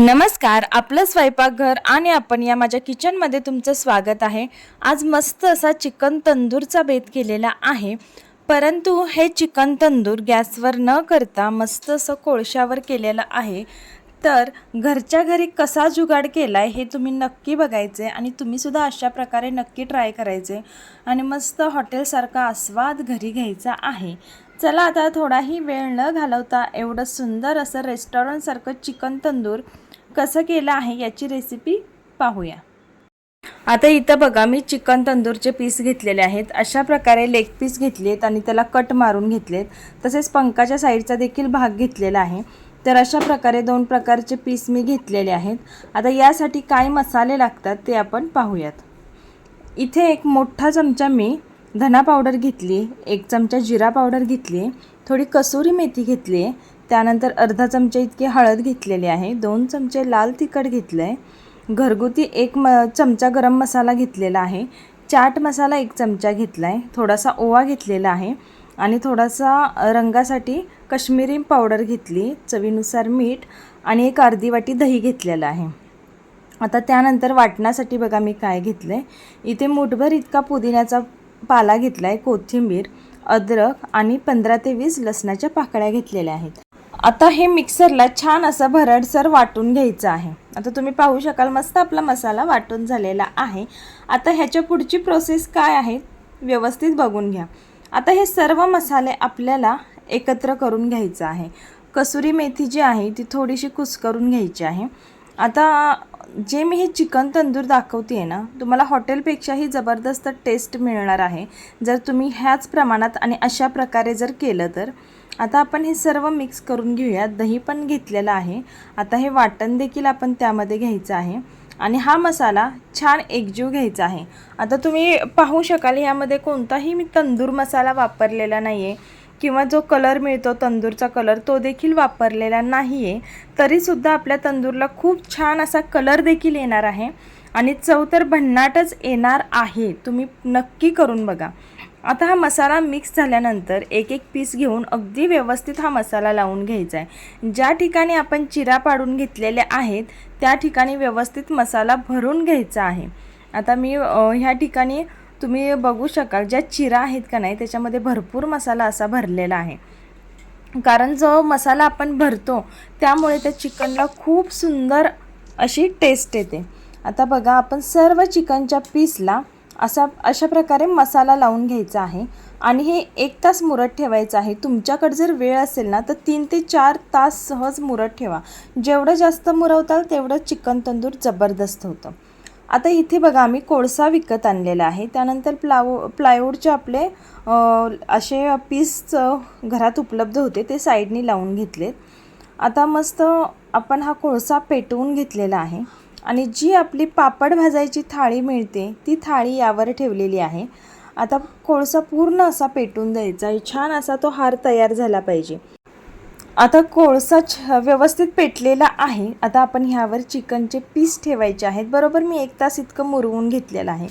नमस्कार आपलं स्वयंपाकघर आणि आपण या माझ्या किचनमध्ये तुमचं स्वागत आहे. आज मस्त असा चिकन तंदूरचा बेत केलेला आहे. परंतु हे चिकन तंदूर गॅसवर न करता मस्त असं कोळशावर केलेलं आहे. तर घरच्या घरी कसा जुगाड केला आहे हे तुम्ही नक्की बघायचे आणि तुम्हीसुद्धा अशा प्रकारे नक्की ट्राय करायचे आणि मस्त हॉटेलसारखा आस्वाद घरी घ्यायचा आहे. चला आता थोडाही वेळ न घालवता एवढं सुंदर असं रेस्टॉरंटसारखं चिकन तंदूर कसं केलं आहे याची रेसिपी पाहूया. आता इथं बघा मी चिकन तंदूरचे पीस घेतलेले आहेत. अशा प्रकारे लेग पीस घेतले आहेत आणि त्याला कट मारून घेतलेत तसेच पंखाच्या साईडचा देखील भाग घेतलेला आहे. तर अशा प्रकारे दोन प्रकारचे पीस मी घेतलेले आहेत. आता यासाठी काय मसाले लागतात ते आपण पाहूयात. इथे एक मोठा चमचा मी धना पावडर घेतली एक चमचा जिरा पावडर घेतली थोडी कसुरी मेथी घेतली आहे त्यानंतर अर्धा चमचा इतकी हळद घेतलेली आहे दोन चमचे लाल तिखट घेतलं आहे घरगुती एक म चमचा गरम मसाला घेतलेला आहे चाट मसाला एक चमचा घेतला आहे थोडासा ओवा घेतलेला आहे आणि थोडासा रंगासाठी कश्मीरी पावडर घेतली चवीनुसार मीठ आणि एक अर्धी वाटी दही घेतलेलं आहे. आता त्यानंतर वाटण्यासाठी बघा मी काय घेतलं आहे इथे मुठभर इतका पुदिन्याचा पाला घेतला आहे कोथिंबीर अद्रक आणि पंधरा ते वीस लसणाच्या पाकळ्या घेतलेल्या आहेत. आता हे मिक्सरला छान असं भरडसर वाटून घ्यायचं आहे. आता तुम्ही पाहू शकाल मस्त आपला मसाला वाटून झालेला आहे. आता ह्याच्या पुढची प्रोसेस काय आहे? व्यवस्थित बघून घ्या. आता हे सर्व मसाले आपल्याला एकत्र करून घ्यायचं आहे. कसुरी मेथी जी आहे ती थोडीशी कुस्करून घ्यायची आहे. आता जे मी हे चिकन तंदूर दाखवते आहे ना तुम्हाला हॉटेलपेक्षाही जबरदस्त टेस्ट मिळणार आहे. जर तुम्ही ह्याच प्रमाणात आणि अशा प्रकारे जर केलं तर आता आपण हे सर्व मिक्स करून घेऊया दही पण घेतलेलं आहे. आता हे वाटण देखील आपण त्यामध्ये घ्यायचं आहे. आणि हा मसाला छान एकजीव घ्यायचा आहे. आता तुम्ही पाहू शकाल ह्यामध्ये कोणताही मी तंदूर मसाला वापरलेला नाही आहे किंवा जो कलर मिळतो तंदूरचा कलर तो देखील वापरलेला नाही आहे तरीसुद्धा आपल्या तंदूरला खूप छान असा कलर देखील येणार आहे. आणि चव तर भन्नाटच येणार आहे. तुम्ही नक्की करून बघा. आता हा मसाला मिक्स झाल्यानंतर एक एक पीस घेऊन अगदी व्यवस्थित हा मसाला लावून घ्यायचा आहे. ज्या ठिकाणी आपण चिरा पाडून घेतलेल्या आहेत त्या ठिकाणी व्यवस्थित मसाला भरून घ्यायचा आहे. आता मी ह्या ठिकाणी तुम्ही बघू शकाल ज्या चिरा आहेत का नाही त्याच्यामध्ये भरपूर मसाला असा भरलेला आहे. कारण जो मसाला आपण भरतो त्यामुळे त्या चिकनला खूप सुंदर अशी टेस्ट येते. आता बघा आपण सर्व चिकनच्या पीसला असा अशा प्रकारे मसाला लावून घ्यायचा आहे. आणि हे एक तास मुरत ठेवायचं आहे. तुमच्याकडे जर वेळ असेल ना तर तीन ते चार तास सहज मुरत ठेवा. जेवढं जास्त मुरवताल तेवढं चिकन तंदूर जबरदस्त होतं. आता इथे बघा आम्ही कोळसा विकत आणलेला आहे. त्यानंतर प्लावो प्लायवूडचे आपले असे पीस घरात उपलब्ध होते. ते साईडनी लावून घेतलेत. आता मस्त आपण हा कोळसा पेटवून घेतलेला आहे. आणि जी आपली पापड भाजायची थाळी मिळते ती थाळी यावर ठेवलेली आहे. आता कोळसा पूर्ण असा पेटून द्यायचा आहे. छान असा तो हार तयार झाला पाहिजे. आता कोळसा छ व्यवस्थित पेटलेला आहे. आता आपण ह्यावर चिकनचे पीस ठेवायचे आहेत. बरोबर मी एक तास इतकं मुरवून घेतलेलं आहे.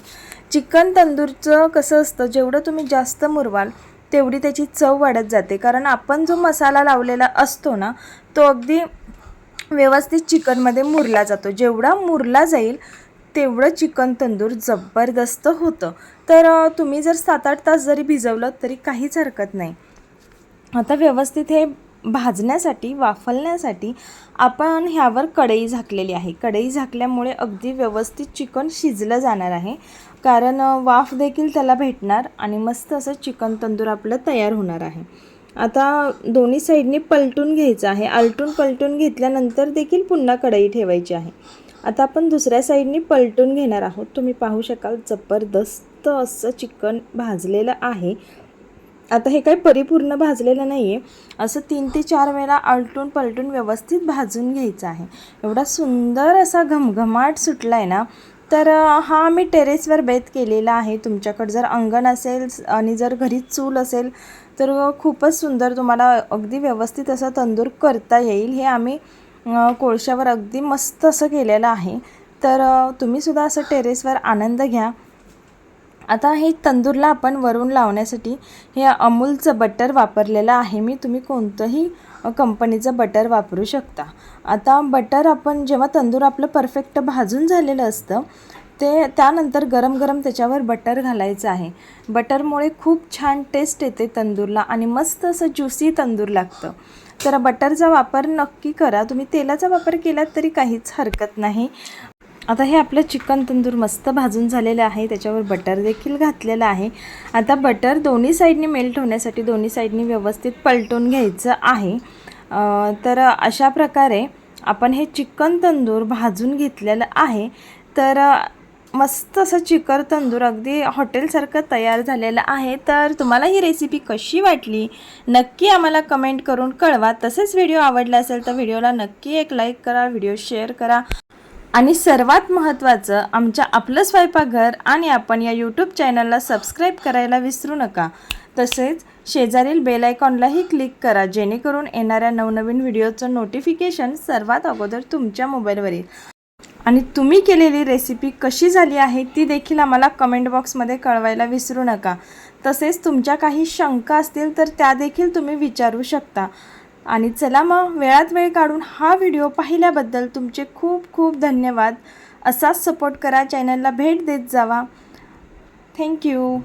चिकन तंदूरचं कसं असतं जेवढं तुम्ही जास्त मुरवाल तेवढी त्याची चव वाढत जाते. कारण आपण जो मसाला लावलेला असतो ना तो अगदी व्यवस्थित चिकनमध्ये मुरला जातो. जेवढा मुरला जाईल तेवढं चिकन तंदूर जबरदस्त होतं. तर तुम्ही जर सात आठ तास जरी भिजवलं तरी काहीच हरकत नाही. आता व्यवस्थित हे भाजण्यासाठी वाफलण्यासाठी आपण ह्यावर कढई झाकलेली आहे. कढई झाकल्यामुळे अगदी व्यवस्थित चिकन शिजलं जाणार आहे. कारण वाफ देखील त्याला भेटणार आणि मस्त असं चिकन तंदूर आपलं तयार होणार आहे. आता दोन्ही साईडनी पलटून घ्यायचं आहे. आलटून पलटून घेतल्यानंतर देखील पुन्हा कढई ठेवायची आहे. आता आपण दुसऱ्या साईडनी पलटून घेणार आहोत. तुम्ही पाहू शकाल जबरदस्त असं चिकन भाजलेलं आहे. आता हे काही परिपूर्ण भाजलेलं नाही आहे असं तीन ते चार वेळा आलटून पलटून व्यवस्थित भाजून घ्यायचं आहे. एवढा सुंदर असा घमघमाट सुटला आहे ना तर हा मी टेरेसवर बेत केलेला आहे तुमच्याकडं. जर अंगण असेल आणि जर घरी चूल असेल तर खूपच सुंदर तुम्हाला अगदी व्यवस्थित असं तंदूर करता येईल. हे आम्ही कोळशावर अगदी मस्त असं केलेलं आहे. तर तुम्हीसुद्धा असं टेरेसवर आनंद घ्या. आता हे तंदूरला आपण वरून लावण्यासाठी हे अमूलचं बटर वापरलेलं आहे. मी तुम्ही कोणतंही कंपनीचं बटर वापरू शकता. आता बटर आपण जेव्हा तंदूर आपलं परफेक्ट भाजून झालेलं असतं ते त्यानंतर गरम गरम त्याच्यावर बटर घालायचं आहे. बटरमुळे खूप छान टेस्ट येते तंदूरला आणि मस्त असं ज्युसी तंदूर लागतं. तर बटरचा वापर नक्की करा. तुम्ही तेलाचा वापर केलात तरी काहीच हरकत नाही. आता हे आपलं चिकन तंदूर मस्त भाजून झालेलं आहे त्याच्यावर बटर देखील घातलेलं आहे. आता बटर दोन्ही साईडनी मेल्ट होण्यासाठी दोन्ही साईडनी व्यवस्थित पलटून घ्यायचं आहे. तर अशा प्रकारे आपण हे चिकन तंदूर भाजून घेतलेलं आहे. तर मस्त असं चिकन तंदूर अगदी हॉटेलसारखं तयार झालेलं आहे. तर तुम्हाला ही रेसिपी कशी वाटली? नक्की आम्हाला कमेंट करून कळवा. तसेच व्हिडिओ आवडला असेल तर व्हिडिओला नक्की एक लाईक करा व्हिडिओ शेअर करा. आणि सर्वात महत्त्वाचं आमच्या आपलं स्वयंपाकघर आणि आपण या यूट्यूब चॅनलला सबस्क्राईब करायला विसरू नका. तसेच शेजारील बेल आयकॉनलाही क्लिक करा जेणेकरून येणाऱ्या नवनवीन व्हिडिओचं नोटिफिकेशन सर्वात अगोदर तुमच्या मोबाईलवर येईल आणि तुम्ही केलेली रेसिपी कशी झाली आहे ती देखील आम्हाला कमेंट बॉक्समध्ये कळवायला विसरू नका. तसेच तुमच्या काही शंका असतील तर त्या देखील तुम्ही विचारू शकता. आणि चला मग वेळात वेळ काढून हा व्हिडिओ पाहिल्याबद्दल तुमचे खूप खूप धन्यवाद. असाच सपोर्ट करा चॅनलला भेट देत जावा. थँक्यू